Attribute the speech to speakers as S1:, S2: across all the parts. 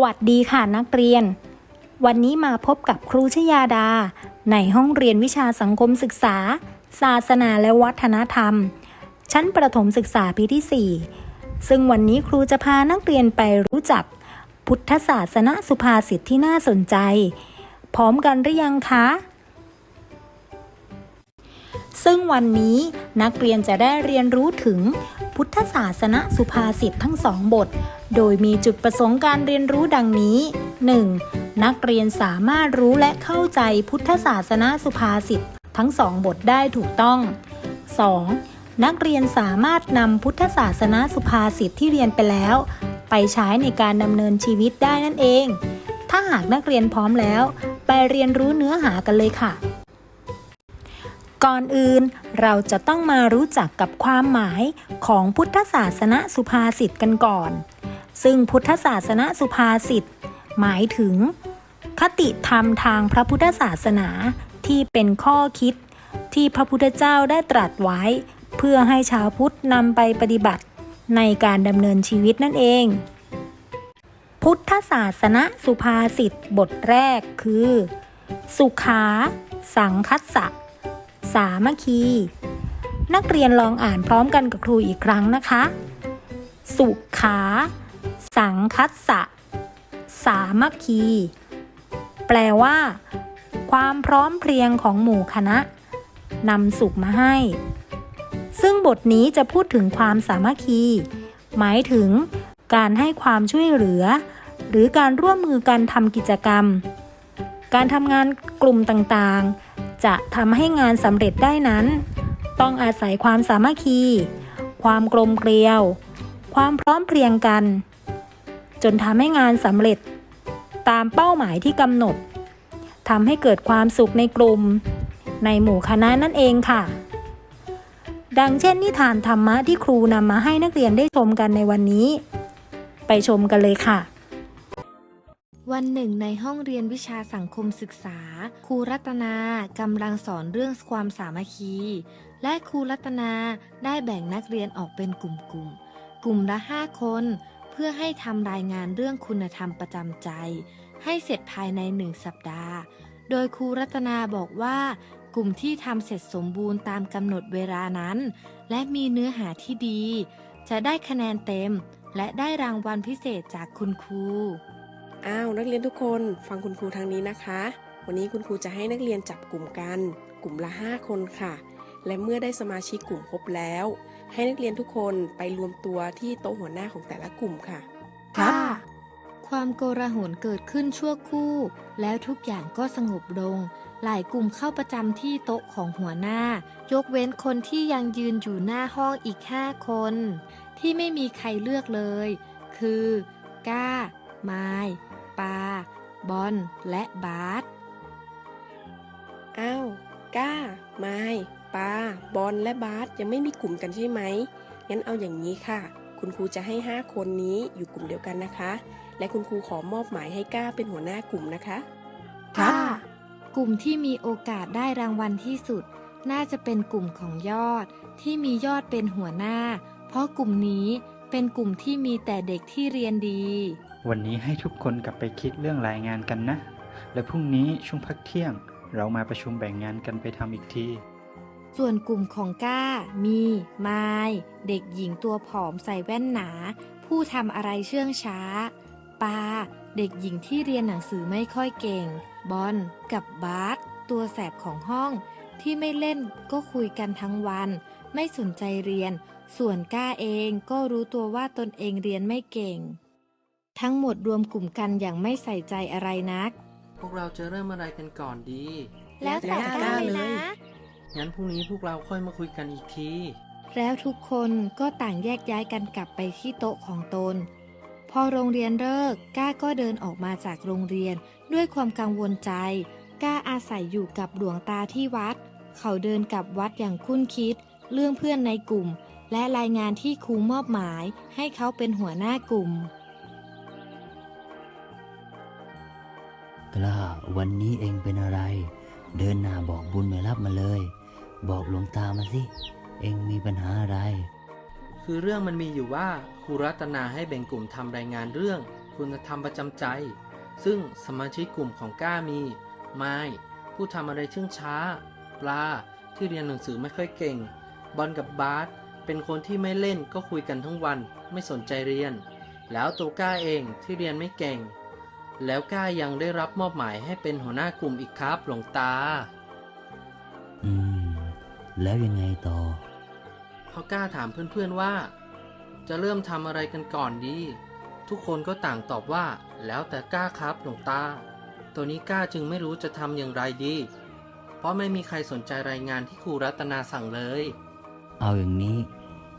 S1: สวัสดีค่ะนักเรียน วันนี้มาพบกับครูชยาดา ในห้องเรียนวิชาสังคมศึกษา ศาสนาและวัฒนธรรม ชั้นประถมศึกษาปีที่ 4 ซึ่งวันนี้ครูจะพานักเรียนไปรู้จัก พุทธศาสนสุภาษิตที่น่าสนใจ พร้อมกันหรือยังคะ ซึ่งวันนี้นักเรียนจะได้เรียนรู้ถึงพุทธศาสนสุภาษิตทั้งสองบท โดยมีจุดประสงค์การเรียนรู้ดังนี้ 1. นักเรียนสามารถรู้และเข้าใจพุทธศาสนสุภาษิตทั้งสองบทได้ถูกต้อง 2. นักเรียนสามารถนำพุทธศาสนสุภาษิตที่เรียนไปแล้ว ไปใช้ในการดำเนินชีวิตได้นั่นเอง ถ้าหากนักเรียนพร้อมแล้ว ไปเรียนรู้เนื้อหากันเลยค่ะ ก่อนอื่นเราจะต้องมารู้จักกับความหมายของพุทธศาสนสุภาษิตกันก่อน ซึ่งพุทธศาสนสุภาษิตหมายถึง คติธรรมทางพระพุทธศาสนาที่เป็นข้อคิด ที่พระพุทธเจ้าได้ตรัสไว้ เพื่อให้ชาวพุทธนำไปปฏิบัติในการดำเนินชีวิตนั่นเอง พุทธศาสนสุภาษิตบทแรกคือ สุขา สังคัสสะ สามัคคี นักเรียนลองอ่านพร้อมกันกับครูอีกครั้งนะคะ สุขา สังคัสสะ สามัคคี แปลว่า ความพร้อมเพรียงของหมู่คณะนำสุขมาให้ ซึ่งบทนี้จะพูดถึงความสามัคคี หมายถึงการให้ความช่วยเหลือ หรือการร่วมมือกันทำกิจกรรม การทำงานกลุ่มต่างๆ จะทำให้งานสำเร็จได้นั้น ต้องอาศัยความสามัคคี ความกลมเกลียว ความพร้อมเพรียงกัน จนทำให้งานสำเร็จ ตามเป้าหมายที่กำหนดทำให้เกิดความสุขในกลุ่ม ในหมู่คณะนั่นเองค่ะ ดังเช่นนิทานธรรมะที่ครูนำมาให้นักเรียนได้ชมกันในวันนี้ ไปชมกันเลยค่ะ
S2: วันหนึ่งในห้องเรียนวิชาสังคมศึกษา ครูรัตนากำลังสอนเรื่องความสามัคคี และครูรัตนาได้แบ่งนักเรียนออกเป็นกลุ่มๆ กลุ่มละ5คน เพื่อให้ทำรายงานเรื่องคุณธรรมประจำใจ ให้เสร็จภายในหนึ่งสัปดาห์ โดยครูรัตนาบอกว่า กลุ่มที่ทำเสร็จสมบูรณ์ตามกำหนดเวลานั้น และมีเนื้อหาที่ดี จะได้คะแนนเต็ม และได้รางวัลพิเศษจากคุณครู
S3: อ้าวนักเรียนทุกคนฟังคุณครูทางนี้นะคะ วันนี้คุณครูจะให้นักเรียนจับกลุ่มกัน กลุ่มละ 5 คนค่ะ และเมื่อได้สมาชิกกลุ่มครบแล้ว ให้นักเรียนทุกคนไปรวมตัวที่โต๊ะหัวหน้าของแต่ละกลุ่มค่ะ
S2: ความโกลาหลเกิดขึ้นชั่วครู่ แล้วทุกอย่างก็สงบลง หลายกลุ่มเข้าประจำที่โต๊ะของหัวหน้า ยกเว้นคนที่ยังยืนอยู่หน้าห้องอีกห้าคน ที่ไม่มีใครเลือกเลย คือ ก้า ไมาย ปา บอล และบาส
S3: อ้าวก้า ไม้ ปา บอล และบาสยังไม่มีกลุ่มกันใช่ไหม งั้นเอาอย่างนี้ค่ะ คุณครูจะให้ 5 คนนี้อยู่กลุ่มเดียวกันนะคะ และคุณครูขอมอบหมายให้ก้าเป็นหัวหน้ากลุ่มนะคะ
S2: ค่ะกลุ่มที่มีโอกาสได้รางวัลที่สุด น่าจะเป็นกลุ่มของยอด ที่มียอดเป็นหัวหน้า เพราะกลุ่มนี้เป็นกลุ่มที่มีแต่เด็กที่เรียนดี
S4: วันนี้ให้ทุกคนกลับไปคิดเรื่องรายงานกันนะ และพรุ่งนี้ช่วงพักเที่ยง เรามาประชุมแบ่งงานกันไปทำอีกที
S2: ส่วนกลุ่มของก้า มีมายเด็กหญิงตัวผอมใส่แว่นหนา ผู้ทำอะไรเชื่องช้า ปา เด็กหญิงที่เรียนหนังสือไม่ค่อยเก่ง บอลกับบาสตัวแสบของห้องที่ไม่เล่นก็คุยกันทั้งวัน ไม่สนใจเรียน ส่วนก้าเองก็รู้ตัวว่าตนเองเรียนไม่เก่ง ทั้งหมดรวมกลุ่มกันอย่างไม่ใส่ใจอะไรนัก
S5: พวกเราจะเริ่มอะไรกันก่อนดี
S2: แล้วแต่
S3: แล้วแต่
S2: ก้า
S3: ก้า
S2: เลย
S3: เลย
S2: นะ
S5: งั้นพรุ่งนี้พวกเราค่อยมาคุยกันอีกที
S2: แล้วทุกคนก็ต่างแยกย้ายกันกลับไปที่โต๊ะของตน พอโรงเรียนเลิกก้าก็เดินออกมาจากโรงเรียนด้วยความกังวลใจ ก้าอาศัยอยู่กับหลวงตาที่วัด เขาเดินกลับวัดอย่างคุ้นคิด เรื่องเพื่อนในกลุ่ม และรายงานที่ครูมอบหมายให้เขาเป็นหัวหน้ากลุ่ม
S6: กล้า วันนี้เองเป็นอะไร เดินหน้าบอกบุญไม่รับมาเลย บอกหลวงตามาสิ เองมีปัญหาอะไร
S5: คือเรื่องมันมีอยู่ว่าครูรัตนาให้แบ่งกลุ่มทำรายงานเรื่อง คุณธรรมประจำใจ ซึ่งสมาชิกกลุ่มของก้ามี ไม้ ผู้ทำอะไรเชื่องช้า ปลาที่เรียนหนังสือไม่ค่อยเก่ง บอลกับบาสเป็นคนที่ไม่เล่นก็คุยกันทั้งวัน ไม่สนใจเรียน แล้วตัวก้าเองที่เรียนไม่เก่ง แล้วก้ายังได้รับมอบหมายให้เป็นหัวหน้ากลุ่มอีกครับหลวงตา
S6: อืม แล้วยังไงต่อ
S5: พอก้าถามเพื่อนๆว่า จะเริ่มทำอะไรกันก่อนดี ทุกคนก็ต่างตอบว่า แล้วแต่ก้าครับหลวงตา ตัวนี้ก้าจึงไม่รู้จะทำอย่างไรดี เพราะไม่มีใครสนใจรายงานที่ครูรัตนาสั่งเลย
S6: เอาอย่างนี้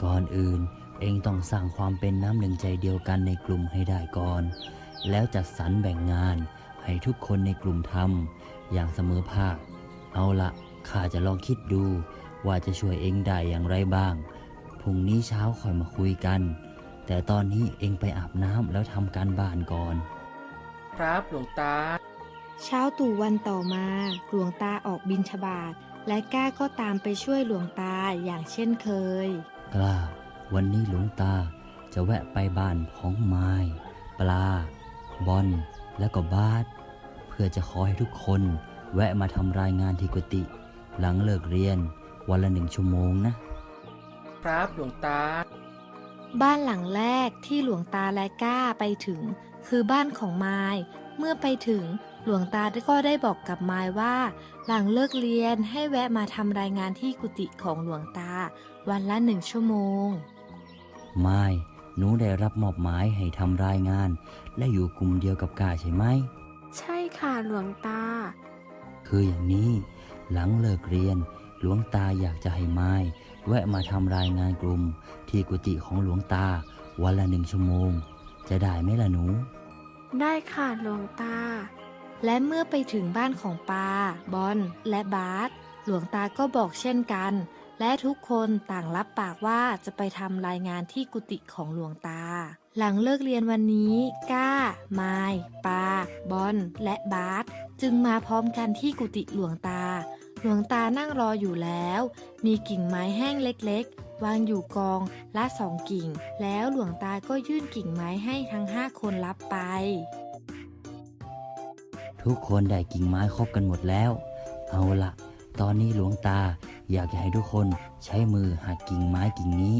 S6: ก่อนอื่นเองต้องสร้างความเป็นน้ำหนึ่งใจเดียวกันในกลุ่มให้ได้ก่อน แล้วจัดสรรแบ่งงานให้ทุกคนในกลุ่มทำอย่างเสมอภาค เอาละข้าจะลองคิดดูว่าจะช่วยเองได้อย่างไรบ้าง พรุ่งนี้เช้าค่อยมาคุยกัน แต่ตอนนี้เองไปอาบน้ำแล้วทำการบ้านก่อน
S5: ครับหลวงตา
S2: เช้าตู่วันต่อมา หลวงตาออกบินชบาตและก้าก็ตามไปช่วยหลวงตาอย่างเช่นเคย
S6: กล้า วันนี้หลวงตาจะแวะไปบ้านของไม้ปลา บอลและก็บาสเพื่อจะขอให้ทุกคนแวะมาทำรายงานที่กุฏิหลังเลิกเรียนวันละหนึ่งชั่วโมงนะ
S5: ครับหลวงตา
S2: บ้านหลังแรกที่หลวงตาและก้าไปถึง คือบ้านของไม้เมื่อไปถึงหลวงตาก็ได้บอกกับไม้ว่า หลังเลิกเรียนให้แวะมาทำรายงานที่กุฏิของหลวงตา วันละหนึ่งชั่วโมง
S6: ไม้ หนูได้รับมอบหมายให้ทำรายงาน และอยู่กลุ่มเดียวกับกาใช่ไหม
S7: ใช่ค่ะหลวงตา
S6: คืออย่างนี้ หลังเลิกเรียน หลวงตาอยากจะให้ไม้แวะมาทำรายงานกลุ่ม ที่กุฏิของหลวงตา วันละหนึ่งชั่วโมง จะได้ไหมล่ะหนู
S7: ได้ค่ะหลวงตา
S2: และเมื่อไปถึงบ้านของปาบอลและบาสหลวงตาก็บอกเช่นกัน และทุกคนต่างรับปากว่าจะไปทำรายงานที่กุฏิของหลวงตา หลังเลิกเรียนวันนี้ ก้า ไมายปา บอล และบาสจึงมาพร้อมกันที่กุฏิหลวงตา หลวงตานั่งรออยู่แล้ว มีกิ่งไม้แห้งเล็กๆ วางอยู่กองละสองกิ่ง แล้วหลวงตาก็ยื่นกิ่งไม้ให้ทั้งห้าคนรับไป
S6: ทุกคนได้กิ่งไม้ครบกันหมดแล้ว เอาละตอนนี้หลวงตา อยากจะให้ทุกคนใช้มือหักกิ่งไม้กิ่งนี้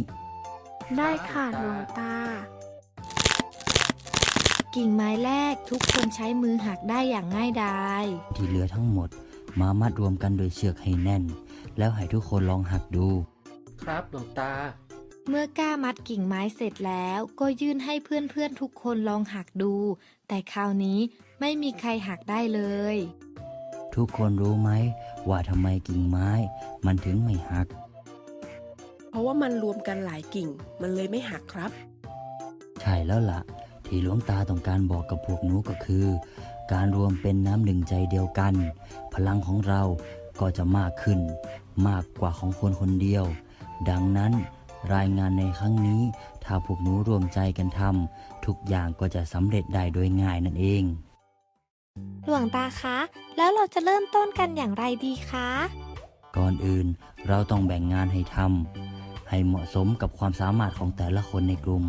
S7: ได้ค่ะหลวงตา
S2: กิ่งไม้แรกทุกคนใช้มือหักได้อย่างง่ายดาย
S6: ที่เหลือทั้งหมดมามัดรวมกันโดยเชือกให้แน่น แล้วให้ทุกคนลองหักดู
S5: ครับหลวงตา
S2: เมื่อก้ามัดกิ่งไม้เสร็จแล้วก็ยื่นให้เพื่อนๆทุกคนลองหักดู แต่คราวนี้ไม่มีใครหักได้เลย
S6: ทุกคนรู้ไหม ว่าทำไมกิ่งไม้ มันถึงไม่หัก
S3: เพราะว่ามันรวมกันหลายกิ่ง มันเลยไม่หักครับ
S6: ใช่แล้วละ่ะ ที่หลวงตาต้องการบอกกับพวกหนูก็คือ การรวมเป็นน้ำหนึ่งใจเดียวกัน พลังของเราก็จะมากขึ้น มากกว่าของคนคนเดียว ดังนั้นรายงานในครั้งนี้ ถ้าพวกหนูรวมใจกันทำทุกอย่างก็จะสำเร็จได้โดยง่ายนั่นเอง
S2: หลวงตาคะ แล้วเราจะเริ่มต้นกันอย่างไรดีคะ
S6: ก่อนอื่นเราต้องแบ่งงานให้ทำให้เหมาะสมกับความสามารถของแต่ละคนในกลุ่ม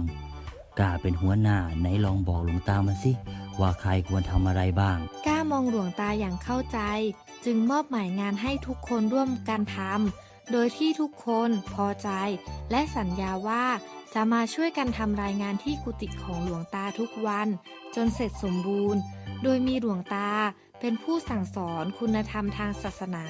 S6: กล้าเป็นหัวหน้าไหนลองบอกหลวงตามาสิ ว่าใครควรทำอะไรบ้าง
S2: ก้ามองหลวงตาอย่างเข้าใจ จึงมอบหมายงานให้ทุกคนร่วมกันทำโดยที่ทุกคนพอใจ และสัญญาว่า จะมาช่วยกันทำรายงานที่กุฏิของหลวงตาทุกวัน จนเสร็จสมบูรณ์ โดยมีหลวงตาเป็นผู้สั่งสอนคุณธรรมทางศาสนา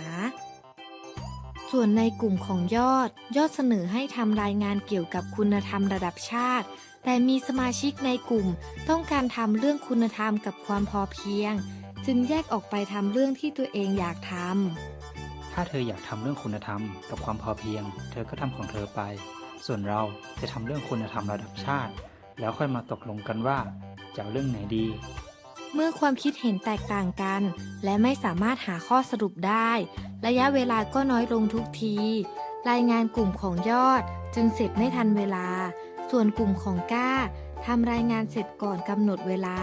S2: ส่วนในกลุ่มของยอด ยอดเสนอให้ทำรายงานเกี่ยวกับคุณธรรมระดับชาติ แต่มีสมาชิกในกลุ่มต้องการทำเรื่องคุณธรรมกับความพอเพียง จึงแยกออกไปทำเรื่องที่ตัวเองอยากทำ
S4: ถ้าเธออยากทำเรื่องคุณธรรมกับความพอเพียง เธอก็ทำของเธอไป ส่วนเราจะทำเรื่องคุณธรรมระดับชาติ แล้วค่อยมาตกลงกันว่าจะเอาเรื่องไหนดี
S2: เมื่อความคิดเห็นแตกต่างกัน และไม่สามารถหาข้อสรุปได้ ระยะเวลาก็น้อยลงทุกที รายงานกลุ่มของยอดจึงเสร็จไม่ทันเวลา ส่วนกลุ่มของก้าทำรายงานเสร็จก่อนกำหนดเวลา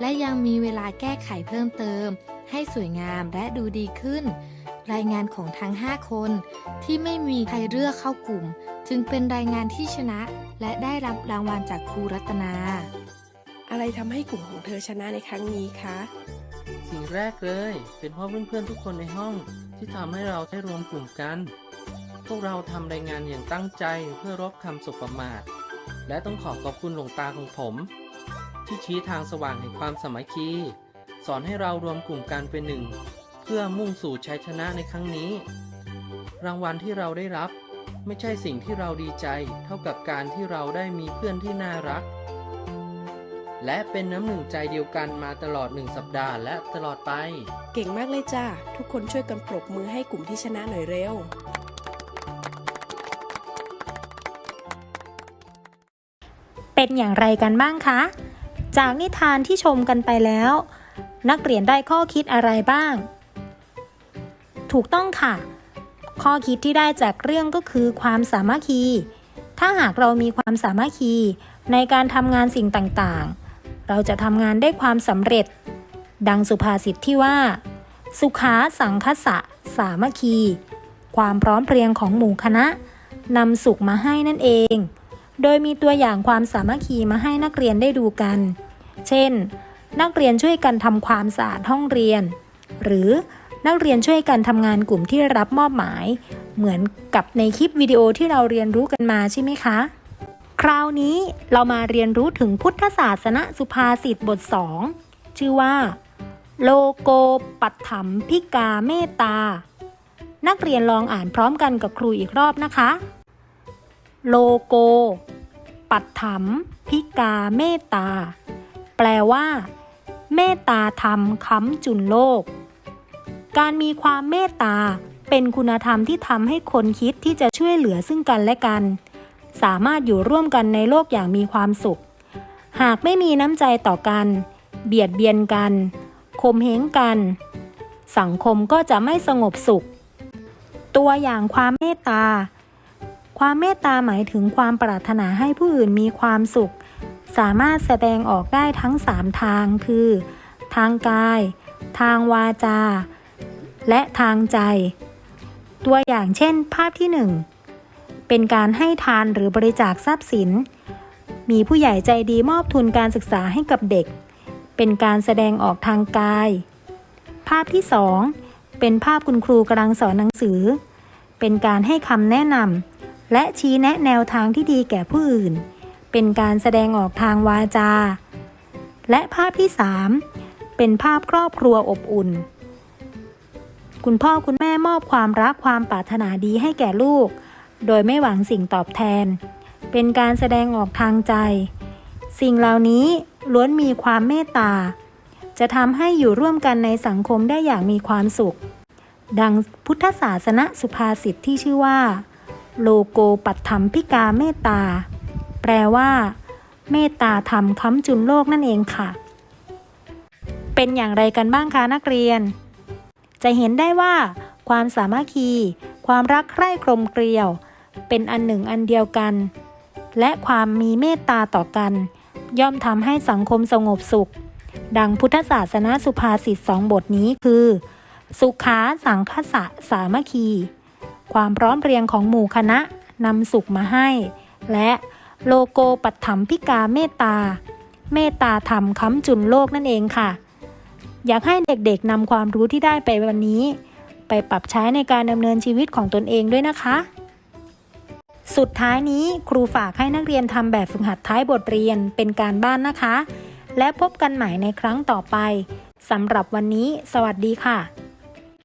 S2: และยังมีเวลาแก้ไขเพิ่มเติม ให้สวยงามและดูดีขึ้น รายงานของทั้ง 5 คน ที่ไม่มีใครเลือกเข้ากลุ่ม จึงเป็นรายงานที่ชนะ และได้รับรางวัลจากครูรัตนา
S3: อะไรทำให้กลุ่มของเธอชนะในครั้งนี้คะ
S5: สิ่งแรกเลย เป็นเพราะเพื่อนๆทุกคนในห้องที่ทำให้เราได้รวมกลุ่มกัน พวกเราทำรายงานอย่างตั้งใจเพื่อรบคำสบประมาทและต้องขอขอบคุณหลวงตาของผม ที่ชี้ทางสว่างแห่งความสามัคคี สอนให้เรารวมกลุ่มกันเป็นหนึ่งเพื่อมุ่งสู่ชัยชนะในครั้งนี้ รางวัลที่เราได้รับไม่ใช่สิ่งที่เราดีใจ เท่ากับการที่เราได้มีเพื่อนที่น่ารัก และเป็นน้ำหนึ่งใจเดียวกันมาตลอดหนึ่งสัปดาห์และตลอดไป
S3: เก่งมากเลยจ้าทุกคนช่วยกันปรบมือให้กลุ่มที่ชนะหน่อยเร็ว
S1: เป็นอย่างไรกันบ้างคะ จากนิทานที่ชมกันไปแล้ว นักเรียนได้ข้อคิดอะไรบ้าง ถูกต้องค่ะ ข้อคิดที่ได้จากเรื่องก็คือความสามัคคี ถ้าหากเรามีความสามัคคีในการทำงานสิ่งต่างๆ เราจะทำงานได้ความสำเร็จ ดังสุภาษิตที่ว่า สุขาสังคสะ สามัคคี ความพร้อมเพรียงของหมู่คณะนำสุขมาให้นั่นเอง โดยมีตัวอย่างความสามัคคีมาให้นักเรียนได้ดูกัน เช่น นักเรียนช่วยกันทำความสะอาดห้องเรียน หรือ นักเรียนช่วยกันทำงานกลุ่มที่รับมอบหมาย เหมือนกับในคลิปวิดีโอที่เราเรียนรู้กันมาใช่ไหมคะ คราวนี้เรามาเรียนรู้ถึงพุทธศาสนสุภาษิตบท 2 ชื่อว่า โลโกปัตถมพิกาเมตตา นักเรียนลองอ่านพร้อมกันกับครูอีกรอบนะคะ โลโก ปัตถมพิกาเมตตา แปลว่า เมตตาธรรมค้ำจุนโลก การมีความเมตตา เป็นคุณธรรมที่ทำให้คนคิดที่จะช่วยเหลือซึ่งกันและกัน สามารถอยู่ร่วมกันในโลกอย่างมีความสุข หากไม่มีน้ำใจต่อกัน เบียดเบียนกันข่มเหงกัน สังคมก็จะไม่สงบสุข ตัวอย่างความเมตตา ความเมตตาหมายถึงความปรารถนาให้ผู้อื่นมีความสุข สามารถแสดงออกได้ทั้ง 3 ทางคือ ทางกาย ทางวาจา และทางใจ ตัวอย่างเช่น ภาพที่ 1 เป็นการให้ทานหรือบริจาคทรัพย์สิน มีผู้ใหญ่ใจดีมอบทุนการศึกษาให้กับเด็ก เป็นการแสดงออกทางกาย ภาพที่ 2 เป็นภาพคุณครูกำลังสอนหนังสือ เป็นการให้คำแนะนำและชี้แนะแนวทางที่ดีแก่ผู้อื่น เป็นการแสดงออกทางวาจา และภาพที่ 3 เป็นภาพครอบครัวอบอุ่น คุณพ่อคุณแม่มอบความรักความปรารถนาดีให้แก่ลูก โดยไม่หวังสิ่งตอบแทน เป็นการแสดงออกทางใจ สิ่งเหล่านี้ล้วนมีความเมตตา จะทำให้อยู่ร่วมกันในสังคมได้อย่างมีความสุข ดังพุทธศาสนสุภาษิตที่ชื่อว่า โลโกปัตถมพิกาเมตตา แปลว่า เมตตาธรรมค้ำจุนโลกนั่นเองค่ะ เป็นอย่างไรกันบ้างคะนักเรียน จะเห็นได้ว่า ความสามัคคี ความรักใคร่กลมเกลียว เป็นอันหนึ่งอันเดียวกัน และความมีเมตตาต่อกัน ย่อมทำให้สังคมสงบสุข ดังพุทธศาสนาสุภาษิตสองบทนี้คือ สุขาสังคสะสามัคคี ความพร้อมเพรียงของหมู่คณะนำสุขมาให้ และโลโกปัตถมพิกาเมตตา เมตตาธรรมค้ำจุนโลกนั่นเองค่ะ อยากให้เด็กๆนำความรู้ที่ได้ไปวันนี้ ไปปรับใช้ในการดำเนินชีวิตของตนเองด้วยนะคะ สุดท้ายนี้ครูฝากให้นักเรียนทำแบบฝึกหัดท้ายบทเรียนเป็นการบ้านนะคะ และพบกันใหม่ในครั้งต่อไปสำหรับวันนี้ สวัสดีค่ะ